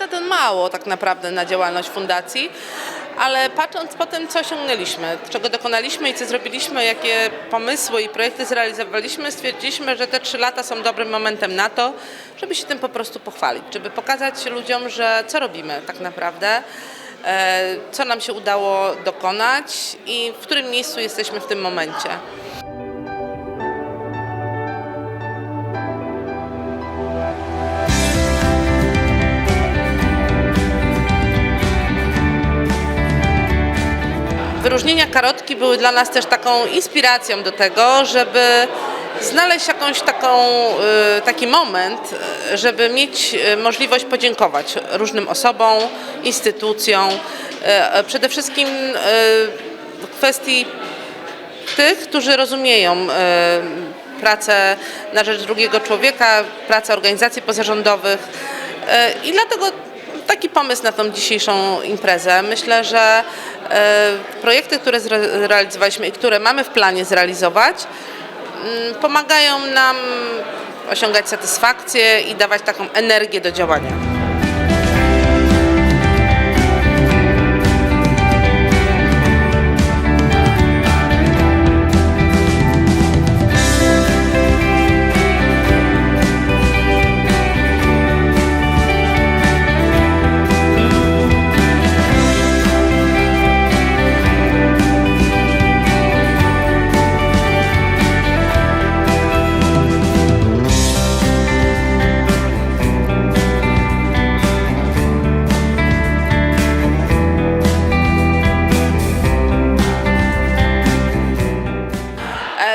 lata to mało tak naprawdę na działalność fundacji, ale patrząc po tym, co osiągnęliśmy, czego dokonaliśmy i co zrobiliśmy, jakie pomysły i projekty zrealizowaliśmy, stwierdziliśmy, że te trzy lata są dobrym momentem na to, żeby się tym po prostu pochwalić, żeby pokazać ludziom, że co robimy tak naprawdę, e, co nam się udało dokonać i w którym miejscu jesteśmy w tym momencie. Wyróżnienia karotki były dla nas też taką inspiracją do tego, żeby znaleźć jakąś taką, y, taki moment, żeby mieć y, możliwość podziękować różnym osobom, instytucjom, y, przede wszystkim w kwestii tych, którzy rozumieją pracę na rzecz drugiego człowieka, pracę organizacji pozarządowych i dlatego taki pomysł na tą dzisiejszą imprezę. Myślę, że y, projekty, które zrealizowaliśmy i które mamy w planie zrealizować, mm, pomagają nam osiągać satysfakcję i dawać taką energię do działania.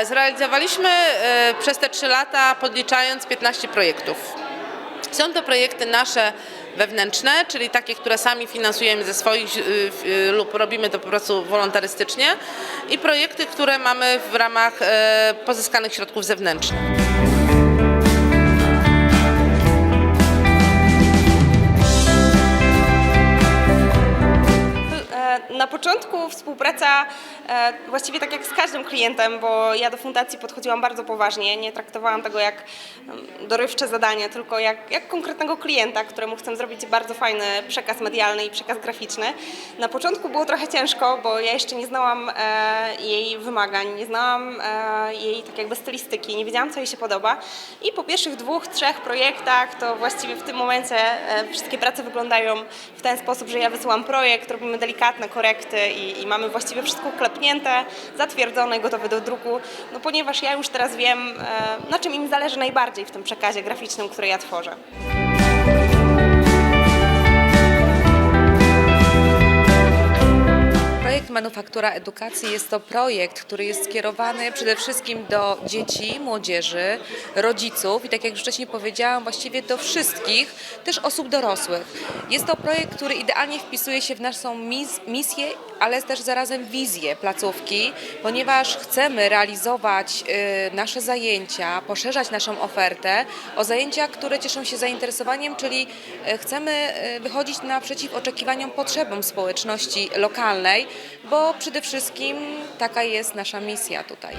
Zrealizowaliśmy e, przez te trzy lata, podliczając 15 projektów. Są to projekty nasze wewnętrzne, czyli takie, które sami finansujemy ze swoich y, y, lub robimy to po prostu wolontarystycznie i projekty, które mamy w ramach pozyskanych środków zewnętrznych. Na początku współpraca, e, właściwie tak jak z każdym klientem, bo ja do fundacji podchodziłam bardzo poważnie, nie traktowałam tego jak dorywcze zadanie, tylko jak, jak konkretnego klienta, któremu chcę zrobić bardzo fajny przekaz medialny i przekaz graficzny. Na początku było trochę ciężko, bo ja jeszcze nie znałam e, jej wymagań, nie znałam e, jej tak jakby stylistyki, nie wiedziałam co jej się podoba i po pierwszych dwóch, trzech projektach to właściwie w tym momencie wszystkie prace wyglądają w ten sposób, że ja wysyłam projekt, robimy delikatne korekty i, i mamy właściwie wszystko klepnięte, zatwierdzone, gotowe do druku, no ponieważ ja już teraz wiem, e, na czym im zależy najbardziej w tym przekazie graficznym, który ja tworzę. Manufaktura Edukacji jest to projekt, który jest skierowany przede wszystkim do dzieci, młodzieży, rodziców i tak jak już wcześniej powiedziałam, właściwie do wszystkich, też osób dorosłych. Jest to projekt, który idealnie wpisuje się w naszą mis misję, ale też zarazem wizję placówki, ponieważ chcemy realizować y, nasze zajęcia, poszerzać naszą ofertę o zajęcia, które cieszą się zainteresowaniem, czyli y, chcemy y, wychodzić naprzeciw oczekiwaniom, potrzebom społeczności lokalnej, bo przede wszystkim taka jest nasza misja tutaj.